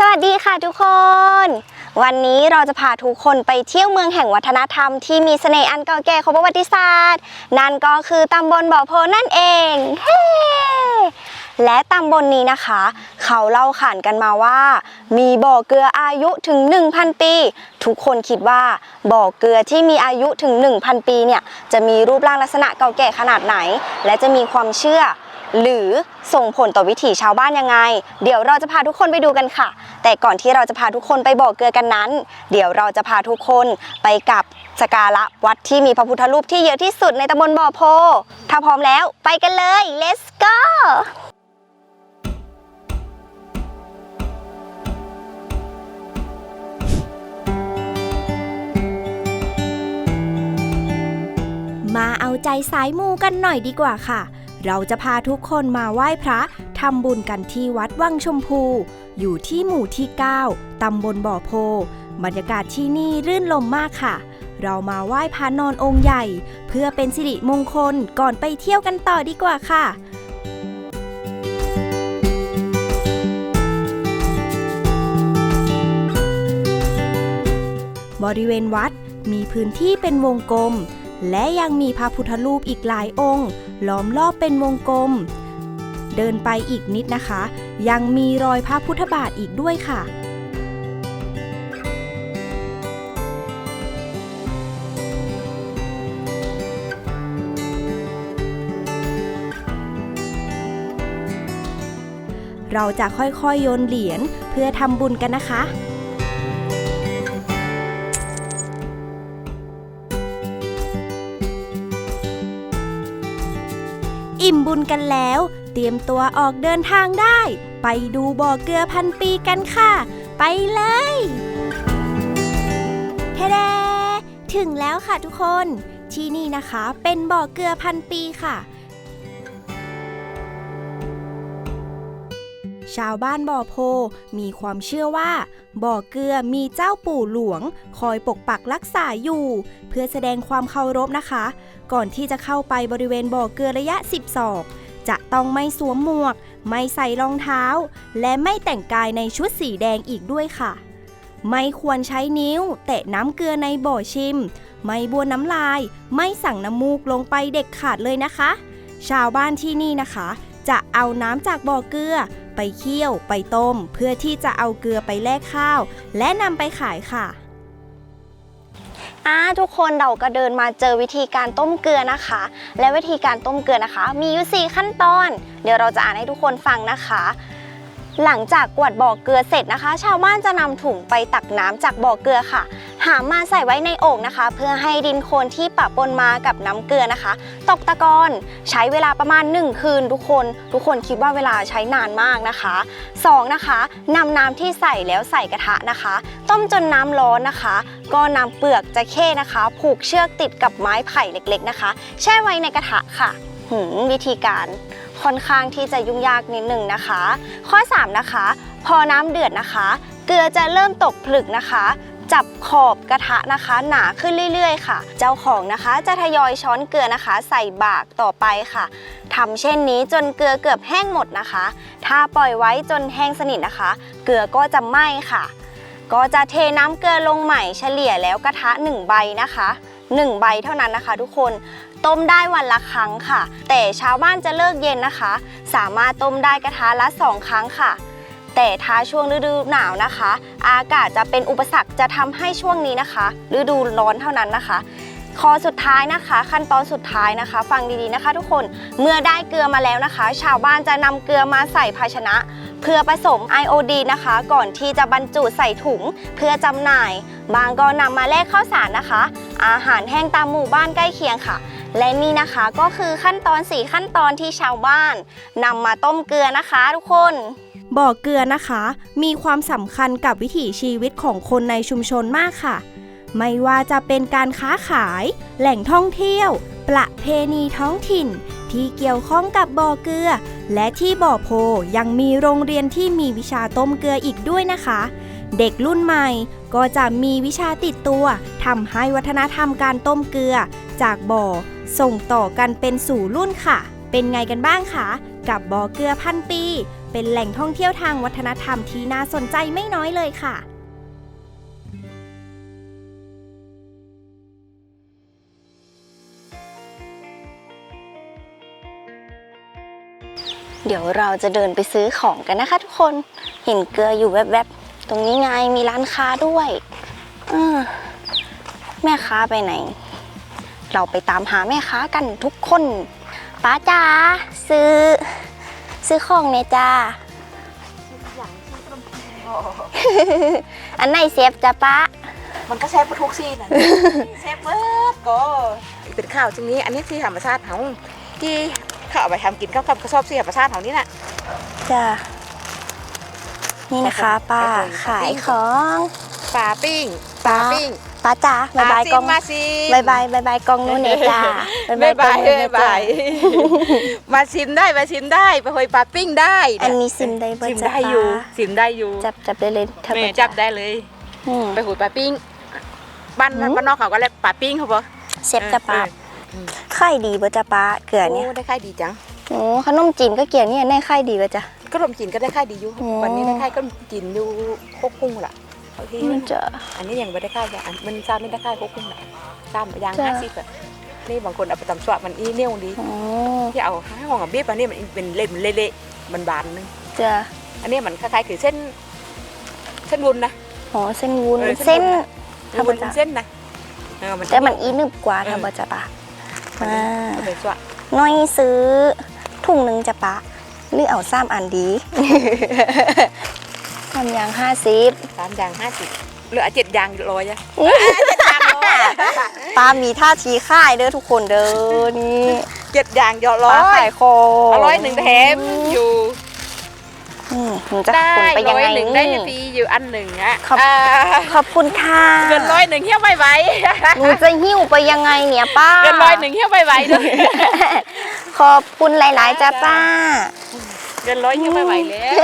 สวัสดีค่ะทุกคน วันนี้เราจะพาทุกคนไปเที่ยวเมืองแห่งวัฒนธรรมที่มีเสน่ห์อันเก่าแก่ของประวัติศาสตร์ นั่นก็คือตำบลบ่อโพนั่นเองเฮ้และตำบลนี้นะคะ เขาเล่าขานกันมาว่า มีบ่อเกลืออายุถึง 1,000 ปี ทุกคนคิดว่าบ่อเกลือที่มีอายุถึง 1,000 ปีเนี่ยจะมีรูปร่างลักษณะเก่าแก่ขนาดไหน และจะมีความเชื่อ หรือส่งผลต่อวิถีชาวบ้านยังไง เดี๋ยวเราจะพาทุกคนไปดูกันค่ะ แต่ก่อนที่เราจะพาทุกคนไปบ่อเกลือกันนั้น เดี๋ยวเราจะพาทุกคนไปกับสการะวัดที่มีพระพุทธรูปที่เยอะที่สุดในตำบลบ่อโพ ถ้าพร้อมแล้วไปกันเลย let's go มาเอาใจสายมูกันหน่อยดีกว่าค่ะ เราจะพาทุกคนมาไหว้พระทำบุญกันที่วัดวังชมพู อยู่ที่หมู่ที่ 9 ตำบลบ่อโพ บรรยากาศที่นี่รื่นลมมากค่ะ เรามาไหว้พระนอนองค์ใหญ่ เพื่อเป็นสิริมงคลก่อนไปเที่ยวกันต่อดีกว่าค่ะบริเวณวัดมีพื้นที่เป็นวงกลม และยังมีพระพุทธรูปอีกหลายองค์ ล้อมรอบเป็นวงกลม เดินไปอีกนิดนะคะ ยังมีรอยพระพุทธบาทอีกด้วยค่ะเราจะค่อยๆ โยนเหรียญเพื่อทำบุญกันนะคะ อิ่มบุญกันแล้ว เตรียมตัวออกเดินทางได้ ไปดูบ่อเกลือพันปีกันค่ะ ไปเลยเทเดถึงแล้วค่ะทุกคน ที่นี่นะคะเป็นบ่อเกลือพันปีค่ะ ชาวบ้านบ่อโพมีความเชื่อว่า บ่อเกลือมีเจ้าปู่หลวง คอยปกปักรักษาอยู่ เพื่อแสดงความเคารพนะคะ ก่อนที่จะเข้าไปบริเวณบ่อเกลือระยะ 10 ศอก จะต้องไม่สวมหมวก ไม่ใส่รองเท้า และไม่แต่งกายในชุดสีแดงอีกด้วยค่ะ ไม่ควรใช้นิ้ว แตะน้ำเกลือในบ่อชิม ไม่บ้วนน้ำลาย ไม่สั่งน้ำมูกลงไปเด็ดขาดเลยนะคะ ชาวบ้านที่นี่นะคะ จะเอาน้ำจากบ่อเกลือไปเคี่ยวไปต้ม เพื่อที่จะเอาเกลือไปแลกข้าว และนำไปขายค่ะ อ่าทุกคนเราก็เดินมาเจอวิธีการต้มเกลือนะคะ และวิธีการต้มเกลือนะคะ มีอยู่ 4 ขั้นตอน เดี๋ยวเราจะอ่านให้ทุกคนฟังนะคะ หลังจากกวาดบ่อเกลือเสร็จนะคะ ชาวบ้านจะนำถุงไปตักน้ำจากบ่อเกลือค่ะ หามมาใส่ไว้ในโอ่งนะคะ เพื่อให้ดินโคลนที่ปะปนมากับน้ำเกลือนะคะ ตกตะกอนใช้เวลาประมาณ 1 คืน ทุกคน ทุกคนคิดว่าเวลาใช้นานมากนะคะสองนะคะนำน้ำที่ใส่แล้วใส่กระทะนะคะ ต้มจนน้ำร้อนนะคะ ก็นำเปลือกจะเข้นะคะ ผูกเชือกติดกับไม้ไผ่เล็กๆนะคะ แช่ไว้ในกระทะค่ะหืมวิธีการค่อนข้างที่จะยุ่งยากนิดหนึ่งนะคะ ข้อ 3 นะคะ พอน้ำเดือดนะคะ เกลือจะเริ่มตกผลึกนะคะ จับขอบกระทะนะคะ หนาขึ้นเรื่อย ๆ ค่ะ เจ้าของนะคะจะทยอยช้อนเกลือนะคะ ใส่บากต่อไปค่ะทำเช่นนี้จนเกลือเกือบแห้งหมดนะคะ ถ้าปล่อยไว้จนแห้งสนิทนะคะ เกลือก็จะไหม้ค่ะ ก็จะเทน้ำเกลือลงใหม่เฉลี่ยแล้วกระทะ 1 ใบนะคะ1 ใบเท่านั้นนะคะ ทุกคนต้มได้วันละครั้งค่ะ แต่ชาวบ้านจะเลิกเย็นนะคะ สามารถต้มได้กระทะละ 2 ครั้งค่ะ แต่ถ้าช่วงฤดูหนาวนะคะ อากาศจะเป็นอุปสรรคจะทำให้ช่วงนี้นะคะ ฤดูร้อนเท่านั้นนะคะข้อสุดท้ายนะคะ ขั้นตอนสุดท้ายนะคะ ฟังดีๆนะคะ ทุกคนเมื่อได้เกลือมาแล้วนะคะ ชาวบ้านจะนำเกลือมาใส่ภาชนะ เพื่อผสมไอโอดีนะคะ ก่อนที่จะบรรจุใส่ถุงเพื่อจำหน่าย บางก็นำมาแลกข้าวสารนะคะ อาหารแห้งตามหมู่บ้านใกล้เคียงค่ะ และนี่นะคะก็คือขั้นตอน 4 ขั้นตอนที่ชาวบ้านนำมาต้มเกลือนะคะ ทุกคน บ่อเกลือนะคะ มีความสำคัญกับวิถีชีวิตของคนในชุมชนมากค่ะ ไม่ว่าจะเป็นการค้าขาย แหล่งท่องเที่ยว ประเพณีท้องถิ่น ที่เกี่ยวข้องกับบ่อเกลือ และที่บ่อโพยังมีโรงเรียนที่มีวิชาต้มเกลืออีกด้วยนะคะ เด็กรุ่นใหม่ก็จะมีวิชาติดตัวทำให้วัฒนธรรมการต้มเกลือ จากบ่อ ส่งต่อกันเป็นสู่รุ่นค่ะ เป็นไงกันบ้างคะกับบ่อเกลือพันปี เป็นแหล่งท่องเที่ยวทางวัฒนธรรมที่น่าสนใจไม่น้อยเลยค่ะเดี๋ยวเราจะเดินไปซื้อของกันนะคะทุกคน เห็นเกลืออยู่แวบๆ ตรงนี้ไงมีร้านค้าด้วยแม่ค้าไปไหน เราไปตามหาแม่ค้ากันทุกคนป้าจ๋าซื้อ ซื้อของเนี่ยจ้า อันไหนเซฟจ้ะป้ามันก็เซฟทุกซีนนะเซฟเบิร์ดก็เป็นข้าวชนิดอันนี้ที่ธรรมชาติเขาที่เขาเอาไปทำกินข้าวกับกระสอบเสียธรรมชาติเขานี่น่ะจ้ะนี่นะคะป้าขายของปลาปิ้งปลาปิ้ง ป้าจ๋าบายบายกล้องมาซิบายบายบายบายกล้องนู้นเนี่ยจ้าบายบายกล้องนู้นบายเนี่ยบาจ้ายมาชิมได้มาชิมได้ไปหอยปลาปิ้งได้ อันนี้ซิมได้บ่ชิมจ๊ะได้อยู่ป้าชิมได้อยู่ จับจับได้เลยถ้าแม่บ่จับได้เลยอืมไปหอยปลาปิ้งบ้านอืมบ้านนอกเขาก็เรียกปลาปิ้งเขาปะเซฟจะป้าเออไข่ดีบ่จ๊ะป้าเกลือโอ้เนี่ยได้ค่ายดีจังโอ้ขนมจีนก็เกลือเนี่ยได้ไข่ดีบ่จ๊ะก็รมจีนก็ได้ค่ายดีอยู่โอ้วันนี้ได้ค่ายก็จีนอยู่โคกกุ้งล่ะ บางทีมันจะ อันนี้ยังไม่ได้ค่ายอย่างอันมันซ้ำไม่ได้ค่ายโคกกุ้งล่ะซ้ำยางจ้ะ ห้าสิบอะนี่บางคนเอาไปตำสวะมันอีเนี่ยวดีโอ้ที่เอาห้าห่องกับเบี้ยอันนี้มันเป็นเล่มเละๆมันบานนึงจ้ะอันนี้มันคล้ายๆคือเส้น เส้นวุ้นนะ อ๋อเส้นวุ้นเออเส้เส้น น ธรรมวุ้นดา เส้นนะเออมันแต่มันอีนึบกว่าเออถ้าบ่จ๊ะป้ามันอ่าเอาไปสวะน้อยซื้อถุงหนึ่งจะปะหรือเอาซ้ำอันดี ทำยางห้าสิบสามยางห้าสิบเหลือเจ็ดยางร้อยอะเจ็ดยางร้อยปลามีท่าชี้ค่ายเด้อทุกคนเด้อนี่เจ็ดยางยอปร้อลายขายคอเอาร้อยหนึ่งแถมอยู่อืมหนูจะได้ขนไปยังร้อยไงหนึ่งได้ฟรีอยู่อันหนึ่งอะขอบอ่าขอบคุณค่ะเงินร้อยหนึ่งเที่ยวไม่ไหวหนูจะหิ้วไปยังไงเนี่ยป้าเงินร้อยหนึ่งเที่ยวไม่ไหวด้วยขอบคุณหลาย ๆ จ้าป้า เงินร้อยเที่ยวไม่ไหวแล้ว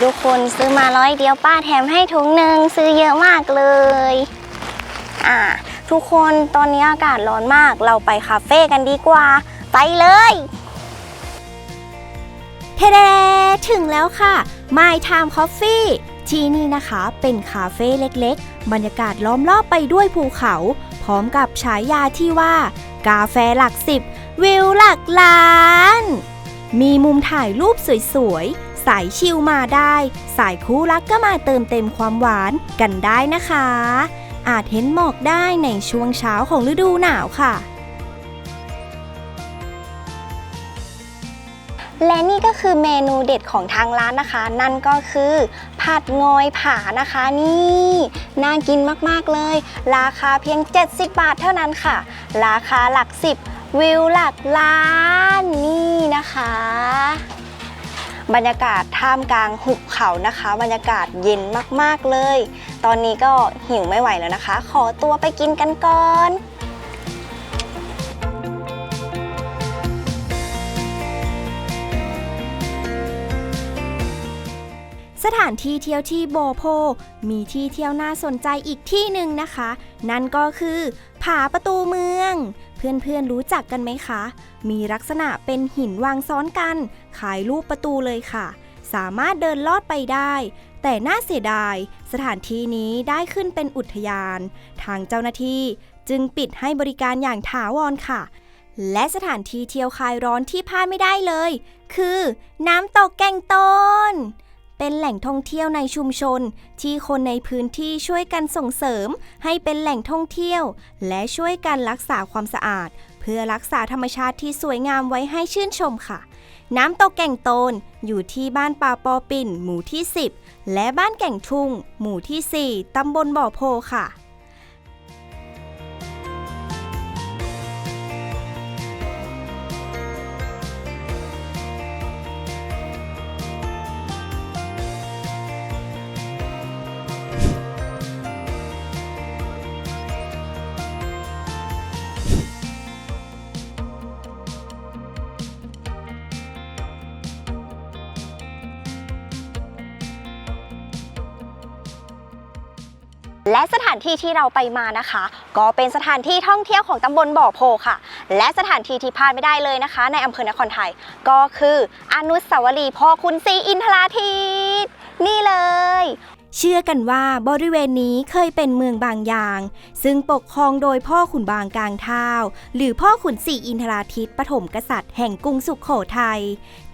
ทุกคนซื้อมาร้อยเดียวป้าแถมให้ถุงหนึ่งซื้อเยอะมากเลย อ่า ทุกคนตอนนี้อากาศร้อนมากเราไปคาเฟ่กันดีกว่า ไปเลยเทเดถึงแล้วค่ะ My Time Coffee ที่นี่นะคะเป็นคาเฟ่เล็กๆ บรรยากาศล้อมรอบไปด้วยภูเขา พร้อมกับฉายาที่ว่า กาแฟหลักสิบ วิวหลักล้าน มีมุมถ่ายรูปสวยๆ สายชิลมาได้ สายคู่รักก็มาเติมเต็มความหวานกันได้นะคะ อาจเห็นหมอกได้ในช่วงเช้าของฤดูหนาวค่ะ และนี่ก็คือเมนูเด็ดของทางร้านนะคะ นั่นก็คือผัดงอยผานะคะนี่น่ากินมากๆเลย ราคาเพียง 70 บาทเท่านั้นค่ะ ราคาหลักสิบ วิวหลักล้านนี่นะคะ บรรยากาศท่ามกลางหุบเขานะคะ บรรยากาศเย็นมากๆเลย ตอนนี้ก็หิวไม่ไหวแล้วนะคะ ขอตัวไปกินกันก่อน ถานที่เที่ยวที่โบโพ มีที่เที่ยวน่าสนใจอีกที่หนึ่งนะคะ นั่นก็คือผาประตูเมือง เพื่อนๆรู้จักกันไหมคะ มีลักษณะเป็นหินวางซ้อนกัน ขายรูปประตูเลยค่ะ สามารถเดินลอดไปได้ แต่น่าเสียดาย สถานที่นี้ได้ขึ้นเป็นอุทยาน ทางเจ้าหน้าที่จึงปิดให้บริการอย่างถาวรค่ะและสถานที่เที่ยวคลายร้อนที่พลาดไม่ได้เลย คือ น้ำตกแก่งตน เป็นแหล่งท่องเที่ยวในชุมชน ที่คนในพื้นที่ช่วยกันส่งเสริม ให้เป็นแหล่งท่องเที่ยว และช่วยกันรักษาความสะอาด เพื่อรักษาธรรมชาติที่สวยงามไว้ให้ชื่นชมค่ะ น้ำตกแก่งโตน อยู่ที่บ้านป่าปอปิ่น หมู่ที่ 10 และบ้านแก่งทุ่ง หมู่ที่ 4 ตำบลบ่อโพค่ะ และสถานที่ที่เราไปมานะคะ ก็เป็นสถานที่ท่องเที่ยวของตำบลบ่อโพค่ะ และสถานที่ที่พลาดไม่ได้เลยนะคะ ในอำเภอนครไทย ก็คืออนุสาวรีย์พ่อคุณศรีอินทราทิตนี่เลย เชื่อกันว่าบริเวณนี้เคยเป็นเมืองบางอย่าง ซึ่งปกครองโดยพ่อขุนบางกลางเท้าหรือพ่อขุนศรีอินทราทิตปฐมกษัตริย์แห่งกรุงสุขโขทัย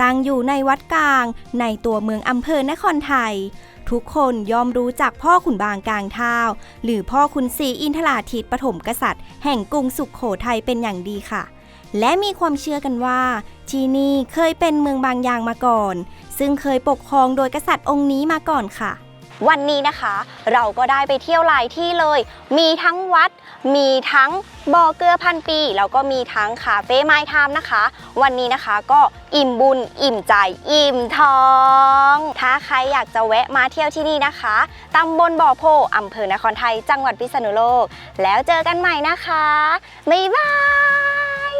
ตั้งอยู่ในวัดกลาง ในตัวเมืองอำเภอนครไทย ทุกคนย่อมรู้จักพ่อขุนบางกลางเท้าหรือพ่อขุนศรีอินทราทิตปฐมกษัตริย์ แห่งกรุงสุขโขทัยเป็นอย่างดีค่ะ และมีความเชื่อกันว่า ที่นี่เคยเป็นเมืองบางยางมาก่อน ซึ่งเคยปกครองโดยกษัตริย์องค์นี้มาก่อนค่ะ วันนี้นะคะ เราก็ได้ไปเที่ยวหลายที่เลย มีทั้งวัด มีทั้งบ่อเกลือพันปี แล้วก็มีทั้งคาเฟ่ไม้ทามนะคะ วันนี้นะคะก็อิ่มบุญ อิ่มใจ อิ่มท้อง ถ้าใครอยากจะแวะมาเที่ยวที่นี่นะคะตำบลบ่อโพอำเภอนครไทย จังหวัดพิษณุโลก แล้วเจอกันใหม่นะคะ บ๊ายบาย